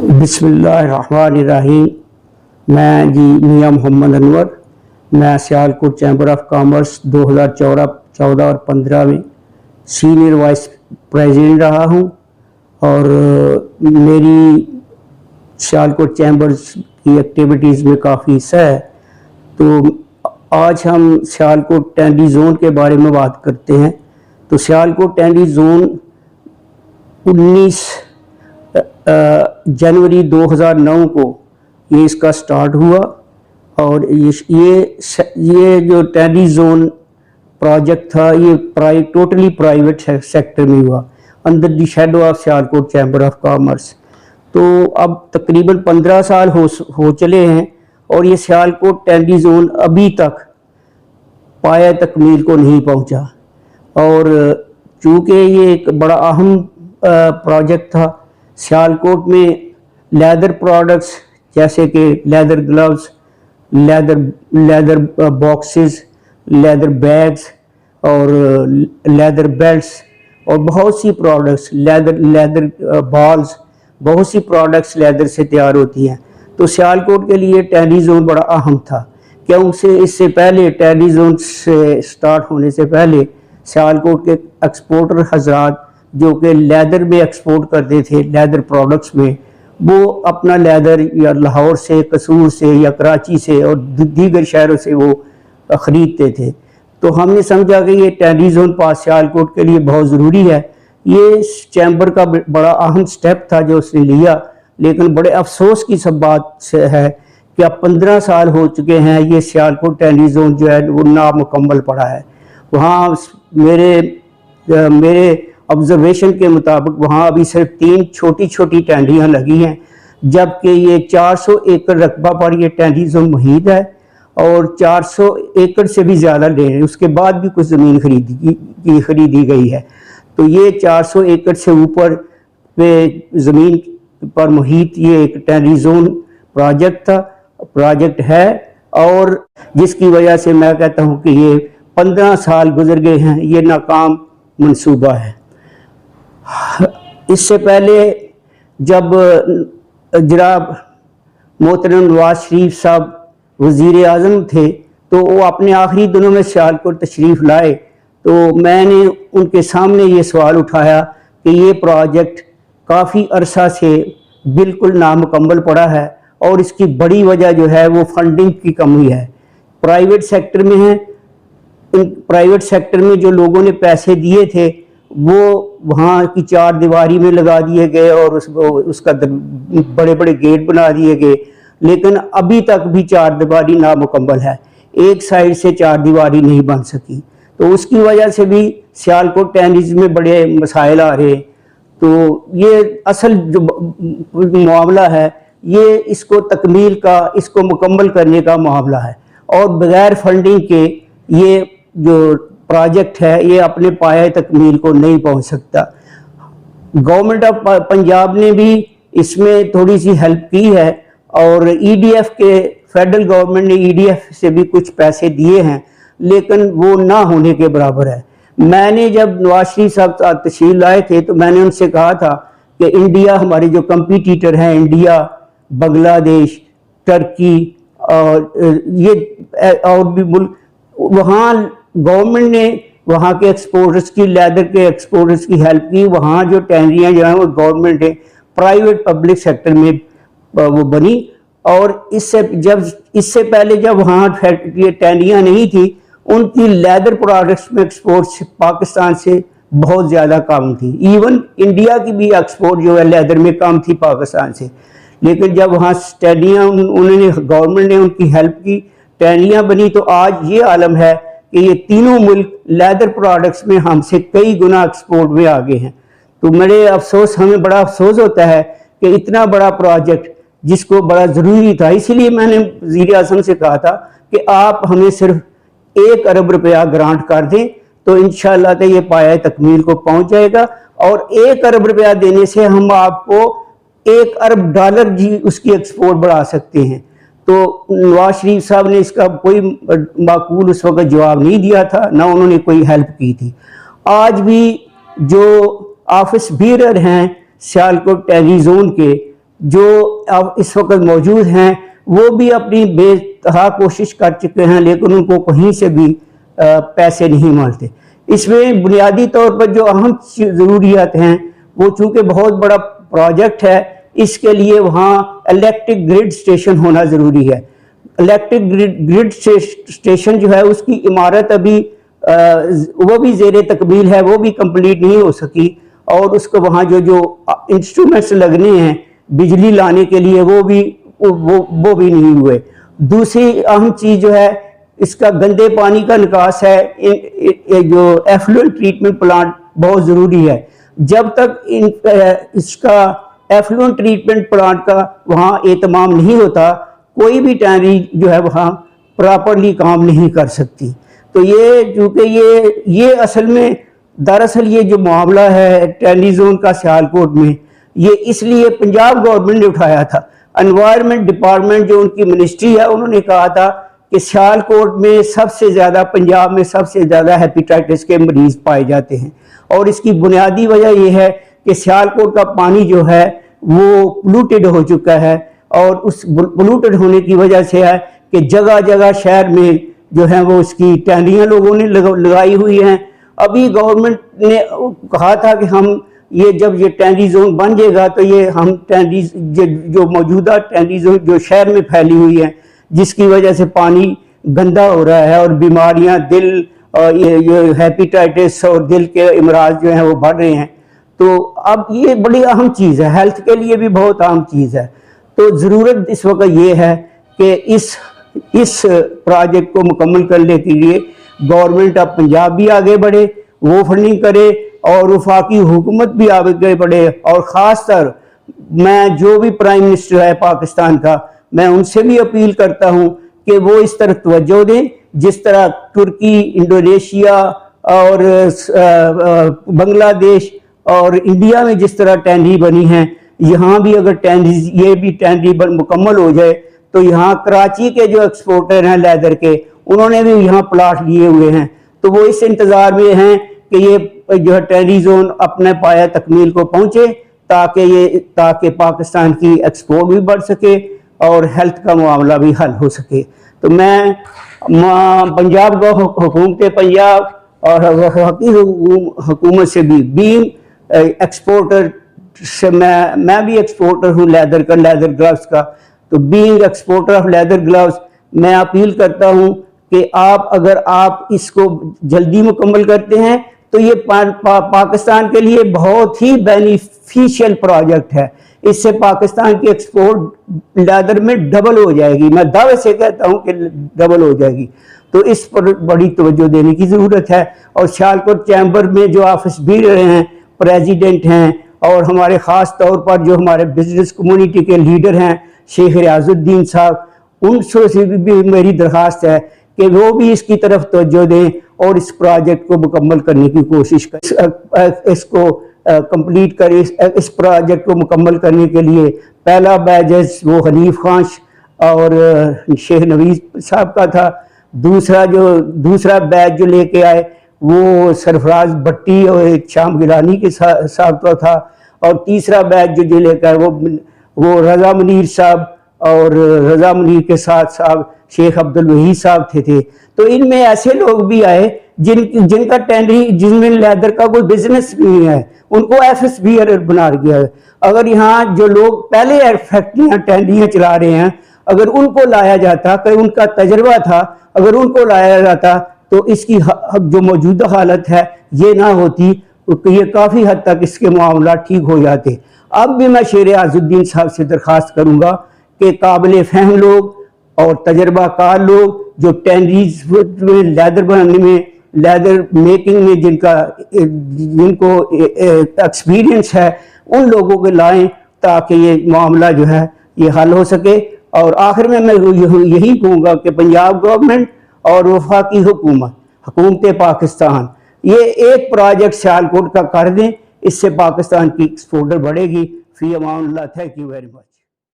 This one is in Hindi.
बिस्मिल्लाहिर्रहमानिर्रहीम। मैं जी मियाँ मोहम्मद अनवर। मैं सियालकोट चैम्बर ऑफ़ कॉमर्स 2014 14 और 15 में सीनियर वाइस प्रेसिडेंट रहा हूँ और मेरी सियालकोट चैम्बर्स की एक्टिविटीज़ में काफ़ी हिस्सा है। तो आज हम सियालकोट टेंडी जोन के बारे में बात करते हैं। तो सियालकोट टेंडी जोन 19 अ, जनवरी 2009 को ये इसका स्टार्ट हुआ और ये ये ये जो टेली जोन प्रोजेक्ट था, ये प्राइ, टोटली प्राइवेट सेक्टर में हुआ। Under the shadow of Sialkot chamber of commerce तो अब तकरीबन 15 साल हो हो चले हैं और ये सियालकोट टेली जोन अभी तक पाया तकमील को नहीं पहुँचा। और चूँकि ये एक बड़ा अहम प्रोजेक्ट था सियालकोट में लेदर प्रोडक्ट्स जैसे कि leather gloves, leather leather boxes, leather bags और लेदर बेल्ट्स और बहुत सी प्रोडक्ट्स, लेदर लेदर बॉल्स, बहुत सी प्रोडक्ट्स लेदर से तैयार होती हैं। तो सियालकोट के लिए टेली जोन बड़ा अहम था। क्योंकि इससे पहले, टेली जोन से स्टार्ट होने से पहले सियालकोट के एक्सपोर्टर हजरात जो कि लेदर में एक्सपोर्ट करते थे, लेदर प्रोडक्ट्स में, वो अपना लेदर या लाहौर से, कसूर से या कराची से और दीगर शहरों से वो ख़रीदते थे। तो हमने समझा कि ये टेली जोन पास सियालकोट के लिए बहुत ज़रूरी है। ये चैम्बर का बड़ा अहम स्टेप था जो उसने लिया, लेकिन बड़े अफसोस की सब बात है कि अब पंद्रह साल हो चुके हैं ये सियालकोट टेली जोन जो है, वो नामुकम्मल पड़ा है। वहाँ मेरे मेरे ऑब्जर्वेशन के मुताबिक वहाँ अभी सिर्फ़ तीन छोटी छोटी टेंडियाँ लगी हैं, जबकि ये 400 एकड़ रकबा पर यह टेंडी जोन मुहित है और 400 एकड़ से भी ज़्यादा ले रहे उसके बाद भी कुछ ज़मीन खरीदी की खरीदी गई है। तो ये 400 एकड़ से ऊपर पे ज़मीन पर मुहित ये एक टेंडी जोन प्रोजेक्ट था, प्रोजेक्ट है और जिसकी वजह से मैं कहता हूँ कि ये पंद्रह साल गुजर गए हैं, ये नाकाम मंसूबा है। इससे पहले जब जनाब मोहतरम नवाज़ शरीफ साहब वज़ी अजम थे तो वो अपने आखिरी दिनों में सियालकोट तशरीफ़ लाए तो मैंने उनके सामने ये सवाल उठाया कि ये प्रोजेक्ट काफ़ी अरसा से बिल्कुल नामुकम्मल पड़ा है और इसकी बड़ी वजह जो है वो फंडिंग की कमी है। प्राइवेट सेक्टर में है प्राइवेट सेक्टर में जो लोगों ने पैसे दिए थे वो वहाँ की चार दीवारी में लगा दिए गए और उसको उसका बड़े बड़े गेट बना दिए गए। लेकिन अभी तक भी चार दीवारी नामुकम्मल है। एक साइड से चार दीवारी नहीं बन सकी। तो उसकी वजह से भी सियालकोट टैनिज में बड़े मसाइल आ रहे। तो ये असल जो मामला है, ये इसको तकमील का, इसको मुकम्मल करने का मामला है। और बगैर फंडिंग के ये जो प्रोजेक्ट है, ये अपने पाया तकमील को नहीं पहुँच सकता। गवर्नमेंट ऑफ़ पंजाब ने भी इसमें थोड़ी सी हेल्प की है और ईडीएफ के फेडरल गवर्नमेंट ने ईडीएफ से भी कुछ पैसे दिए हैं, लेकिन वो ना होने के बराबर है। मैंने जब नवाज़ शरीफ साहब तशील लाए थे तो मैंने उनसे कहा था कि इंडिया हमारे जो कंपटीटर हैं इंडिया बांग्लादेश टर्की और, ये, और भी मुल्क, वहाँ गवर्नमेंट ने वहाँ के एक्सपोर्टर्स की लेदर के एक्सपोर्टर्स की हेल्प की। वहाँ जो टैनरियाँ जो हैं, वो गवर्नमेंट है प्राइवेट पब्लिक सेक्टर में वो बनी। और इससे, जब, इससे पहले जब वहाँ फैक्ट्री टैनरियाँ नहीं थी, उनकी लेदर प्रोडक्ट्स में एक्सपोर्ट पाकिस्तान से बहुत ज़्यादा कम थी। इवन इंडिया की भी एक्सपोर्ट जो है लेदर में कम थी पाकिस्तान से। लेकिन जब वहाँ टैनियाँ उन्होंने, गवर्नमेंट ने उनकी हेल्प की टैनियाँ बनी तो आज ये आलम है कि ये तीनों मुल्क लेदर प्रोडक्ट्स में हमसे कई गुना एक्सपोर्ट में आगे हैं। तो मेरे अफसोस, हमें बड़ा अफसोस होता है कि इतना बड़ा प्रोजेक्ट जिसको बड़ा ज़रूरी था। इसीलिए मैंने वज़ीर अजम से कहा था कि आप हमें सिर्फ़ एक अरब रुपया ग्रांट कर दें तो इन तो ये पाया तकमील को पहुँच जाएगा। और एक अरब रुपया देने से हम आपको एक अरब डॉलर जी उसकी एक्सपोर्ट बढ़ा सकते हैं। तो नवाज़ शरीफ साहब ने इसका कोई माकूल उस वक्त जवाब नहीं दिया था, ना उन्होंने कोई हेल्प की थी। आज भी जो ऑफ़िस बीरर हैं सियालकोट टेलीजोन के, जो अब इस वक्त मौजूद हैं, वो भी अपनी बेतहा कोशिश कर चुके हैं, लेकिन उनको कहीं से भी पैसे नहीं मिलते। इसमें बुनियादी तौर पर जो अहम ज़रूरियात हैं, वो चूँकि बहुत बड़ा प्रोजेक्ट है इसके लिए वहाँ इलेक्ट्रिक ग्रिड स्टेशन होना ज़रूरी है। इलेक्ट्रिक ग्रिड स्टेशन जो है उसकी इमारत अभी अ, वो भी जेर तकमील है वो भी कंप्लीट नहीं हो सकी और उसको वहाँ जो जो इंस्ट्रूमेंट्स लगने हैं बिजली लाने के लिए वो भी वो वो भी नहीं हुए। दूसरी अहम चीज़ जो है इसका गंदे पानी का निकास है इन, इन, इन जो एफ्लुएंट ट्रीटमेंट प्लांट बहुत ज़रूरी है। जब तक इन इसका एफ्लुएंट ट्रीटमेंट प्लांट का वहाँ एहतमाम नहीं होता, कोई भी टैनरी जो है वहाँ प्रॉपरली काम नहीं कर सकती। तो ये, चूँकि ये ये असल में, दरअसल ये जो मामला है टैनी जोन का सियालकोट में, ये इसलिए पंजाब गवर्नमेंट ने उठाया था। एनवायरनमेंट डिपार्टमेंट जो उनकी मिनिस्ट्री है, उन्होंने कहा था कि सियालकोट में सबसे ज़्यादा, पंजाब में सबसे ज़्यादा हेपेटाइटिस के मरीज़ पाए जाते हैं। और इसकी बुनियादी वजह यह है कि सियालकोट का पानी जो है वो पोलूटेड हो चुका है और उस पोलूटेड होने की वजह से है कि जगह जगह शहर में जो है वो उसकी टैंडियाँ लोगों ने लग, लगाई हुई हैं। अभी गवर्नमेंट ने कहा था कि हम ये जब ये टैंडी जोन बन जाएगा तो ये हम टैंडी जो, मौजूदा टैंडी जोन जो शहर में फैली हुई है जिसकी वजह से पानी गंदा हो रहा है और बीमारियाँ दिल और ये ये हेपेटाइटिस और दिल के इमराज जो हैं वो बढ़ रहे हैं। तो अब ये बड़ी अहम चीज़ है हेल्थ के लिए भी बहुत अहम चीज़ है। तो ज़रूरत इस वक्त ये है कि इस इस प्रोजेक्ट को मुकम्मल करने के लिए गवर्नमेंट ऑफ़ पंजाब भी आगे बढ़े, वो फंडिंग करे और वफाकी हुकूमत भी आगे बढ़े। और ख़ास तर मैं जो भी प्राइम मिनिस्टर है पाकिस्तान का, मैं उनसे भी अपील करता हूँ कि वो इस तरह तवज्जो दें, जिस तरह तुर्की, इंडोनेशिया और बांग्लादेश और इंडिया में जिस तरह टैंडरी बनी है, यहाँ भी अगर टैंडरी ये भी बन, मुकम्मल हो जाए तो यहाँ कराची के जो एक्सपोर्टर हैं लेदर के, उन्होंने भी यहाँ प्लाट लिए हुए हैं। तो वो इस इंतज़ार में हैं कि ये जो है टैंडरी जोन अपने पाया तकमील को पहुँचे, ताकि ये, ताकि पाकिस्तान की एक्सपोर्ट भी बढ़ सके और हेल्थ का मामला भी हल हो सके। तो मैं पंजाब हुकूमत पंजाब और वफाकी हुकूम- हुकूमत से भी बीम एक्सपोर्टर से मैं मैं भी एक्सपोर्टर हूँ लेदर का लेदर ग्लव्स का। तो being exporter of leather gloves मैं अपील करता हूँ कि आप अगर आप इसको जल्दी मुकम्मल करते हैं तो ये पा, पा, पाकिस्तान के लिए बहुत ही बेनिफिशियल प्रोजेक्ट है। इससे पाकिस्तान की एक्सपोर्ट लेदर में डबल हो जाएगी। मैं दावे से कहता हूँ कि डबल हो जाएगी। तो इस पर बड़ी तवज्जो देने की ज़रूरत है। और सियालकोट चैम्बर में जो ऑफ़िस भी रहे हैं प्रेसिडेंट हैं और हमारे ख़ास तौर पर जो हमारे बिज़नेस कम्युनिटी के लीडर हैं शेख रियाजुद्दीन साहब उनसे से भी, मेरी दरख्वास्त है कि वो भी इसकी तरफ़ तवज्जो दें और इस प्रोजेक्ट को मुकम्मल करने की कोशिश करें। इस, इसको कंप्लीट करें। इस, इस प्रोजेक्ट को मुकम्मल करने के लिए पहला बैच वो हनीफ खान और शेख नवीज साहब का था। दूसरा जो दूसरा बैच जो लेके आए वो सरफराज भट्टी और एक शाम गिलानी के साथ का था और तीसरा बैच जो जो लेकर आए वो वो रजा मुनीर साहब और रजा मुनीर के साथ साहब, शेख अब्दुल वहीद साहब थे थे। तो इनमें ऐसे लोग भी आए जिन, जिनका टेंडरी जिनमें लेदर का कोई बिज़नेस नहीं है, उनको एफ़ एस बी बना गया है। अगर यहाँ जो लोग पहले फैक्ट्रियाँ टेंडरियाँ चला रहे हैं, अगर उनको लाया जाता कि उनका तजर्बा था, अगर उनको लाया जाता तो इसकी जो मौजूदा हालत है, ये ना होती तो ये काफ़ी हद तक इसके मामला ठीक हो जाते। अब भी मैं शेर आजुद्दीन साहब से दरख्वास्त करूँगा कि काबिल फ़हम लोग और तजर्बाकार लोग, जो टेंडरीज में लेदर बनाने में, लेदर मेकिंग में जिनका, जिनको एक्सपीरियंस है, उन लोगों को लाएँ ताकि ये मामला जो है, ये हल हो सके। और आखिर में मैं यही कहूँगा कि पंजाब गवर्नमेंट और वफाकी हुकूमत हुकूमत पाकिस्तान। ये एक प्रोजेक्ट सियालकोट का कर दें, इससे पाकिस्तान की एक्सपोर्टर बढ़ेगी। Fee amount thank you very much